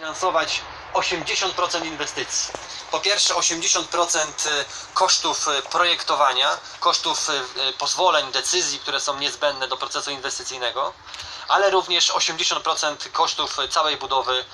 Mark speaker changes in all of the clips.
Speaker 1: finansować 80% inwestycji. Po pierwsze 80% kosztów e, projektowania, kosztów e, pozwoleń, decyzji, które są niezbędne do procesu inwestycyjnego, ale również 80% kosztów całej budowy,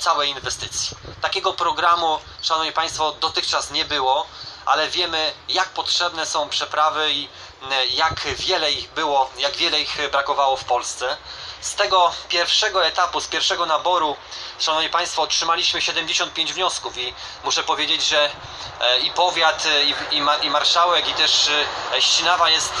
Speaker 1: całej inwestycji. Takiego programu, Szanowni Państwo, dotychczas nie było, ale wiemy jak potrzebne są przeprawy i e, jak wiele ich było, jak wiele ich brakowało w Polsce. Z tego pierwszego etapu, z pierwszego naboru, Szanowni Państwo, otrzymaliśmy 75 wniosków i muszę powiedzieć, że e, i powiat, e, i, i, i marszałek, i też Ścinawa jest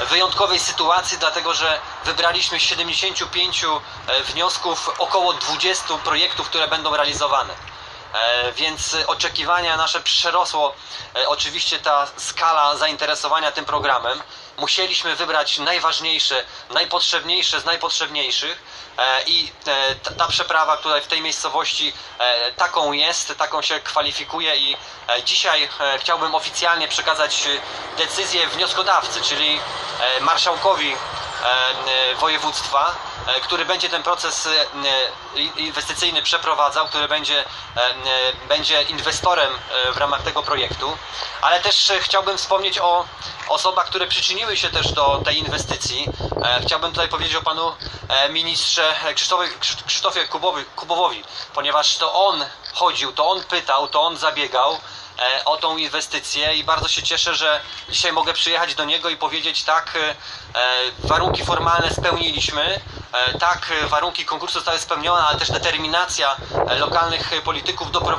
Speaker 1: w wyjątkowej sytuacji, dlatego że wybraliśmy z 75 e, wniosków około 20 projektów, które będą realizowane. E, Więc oczekiwania nasze przerosło e, oczywiście ta skala zainteresowania tym programem. Musieliśmy wybrać najważniejsze, najpotrzebniejsze z najpotrzebniejszych e, i ta- przeprawa tutaj w tej miejscowości taką jest, taką się kwalifikuje i dzisiaj chciałbym oficjalnie przekazać decyzję wnioskodawcy, czyli marszałkowi województwa, który będzie ten proces e, e, inwestycyjny przeprowadzał, który będzie, e, e, będzie inwestorem e, w ramach tego projektu. Ale też e, chciałbym wspomnieć o osobach, które przyczyniły się też do tej inwestycji. E, Chciałbym tutaj powiedzieć o panu e, ministrze Krzysztofie, Krzysz- Krzysztofie Kubowi, Kubowowi, ponieważ to on chodził, to on pytał, to on zabiegał e, o tą inwestycję i bardzo się cieszę, że dzisiaj mogę przyjechać do niego i powiedzieć tak, e, e, warunki formalne spełniliśmy, e, tak, e, warunki konkursu zostały spełnione, ale też determinacja e, lokalnych e, polityków doprowadziła